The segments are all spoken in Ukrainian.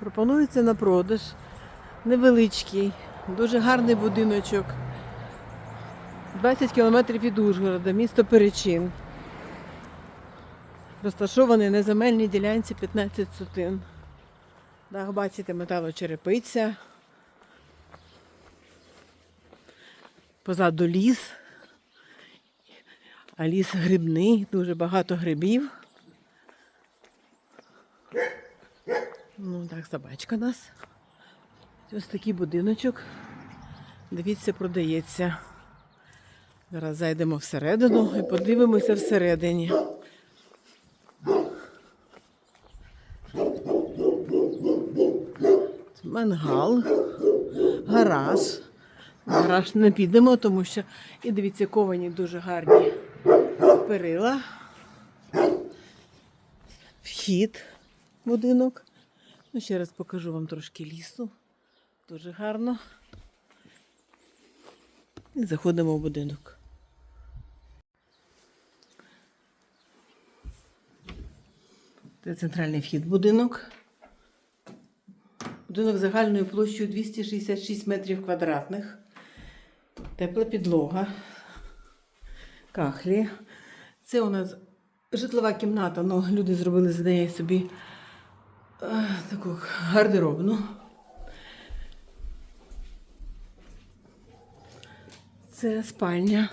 Пропонується на продаж. Невеличкий, дуже гарний будиночок. 20 кілометрів від Ужгорода, місто Перечин. Розташований на земельній ділянці 15 сотин. Так, бачите, металочерепиця. Позаду ліс. А ліс грибний, дуже багато грибів. Ну, так, собачка у нас. Ось такий будиночок. Дивіться, продається. Зараз зайдемо всередину і подивимося всередині. Мангал, гараж. Гараж не підемо, тому що і дивіться, ковані дуже гарні перила. Вхід будинок. Ну, ще раз покажу вам трошки лісу. Дуже гарно. І заходимо в будинок. Це центральний вхід в будинок. Будинок загальною площею 266 метрів квадратних. Тепла підлога. Кахлі. Це у нас житлова кімната, але люди зробили з неї собі таку гардеробну. Це спальня.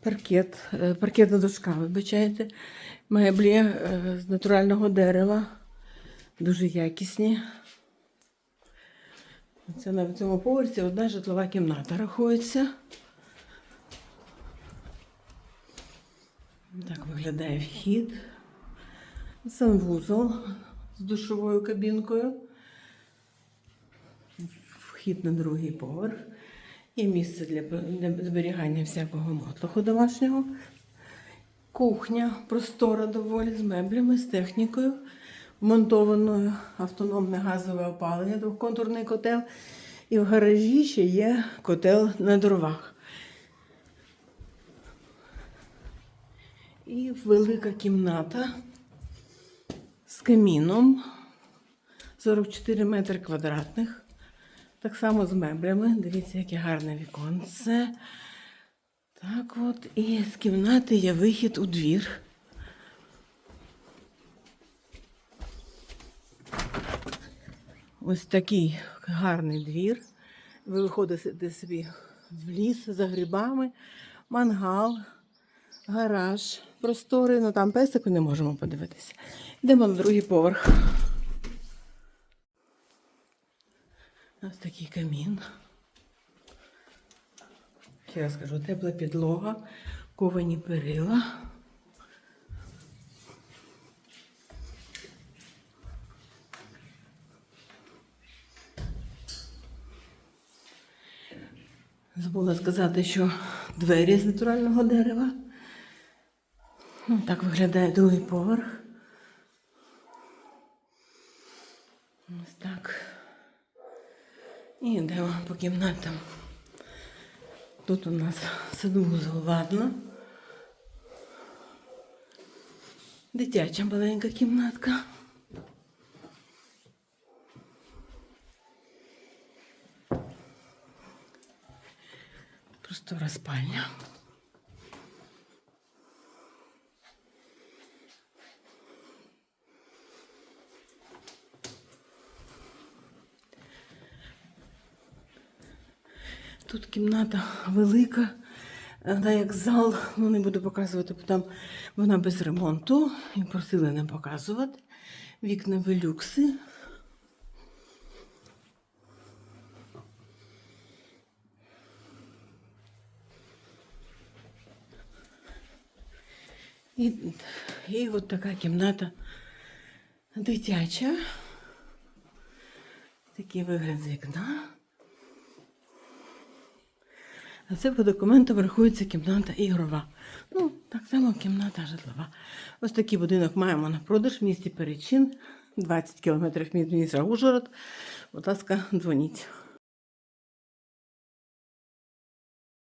Паркет, е, паркетна дошка, вибачайте. Меблі е, з натурального дерева. Дуже якісні. Це на цьому поверсі одна житлова кімната рахується. Так виглядає вхід. Санвузол з душовою кабінкою. Вхід на другий поверх. Є місце для, зберігання всякого мотлоху домашнього. Кухня простора доволі з меблями, з технікою, вмонтованою автономне газове опалення, двохконтурний котел. І в гаражі ще є котел на дровах. І велика кімната каміном 44 метри квадратних. Так само з меблями. Дивіться, яке гарне віконце. Так от, і з кімнати є вихід у двір. Ось такий гарний двір. Ви виходите собі в ліс за грибами, мангал, гараж, простори, ну там песику не можемо подивитися. Йдемо на другий поверх. Ось такий камін. Ще раз кажу, тепла підлога, ковані перила. Забула сказати, що двері з натурального дерева. Ну, так виглядає другий поверх. Ось так. І йдемо по кімнатам. Тут у нас санвузол ванна. Дитяча маленька кімнатка. Простора спальня. Тут кімната велика, вона як зал, ну не буду показувати, бо там вона без ремонту і просили не показувати. Вікна велюкси. І, і от така кімната дитяча. Такий вигляд з вікна. А це по документам рахується кімната ігрова. Ну, так само кімната житлова. Ось такий будинок маємо на продаж в місті Перечин, 20 кілометрів від міста Ужгород. Будь ласка, дзвоніть.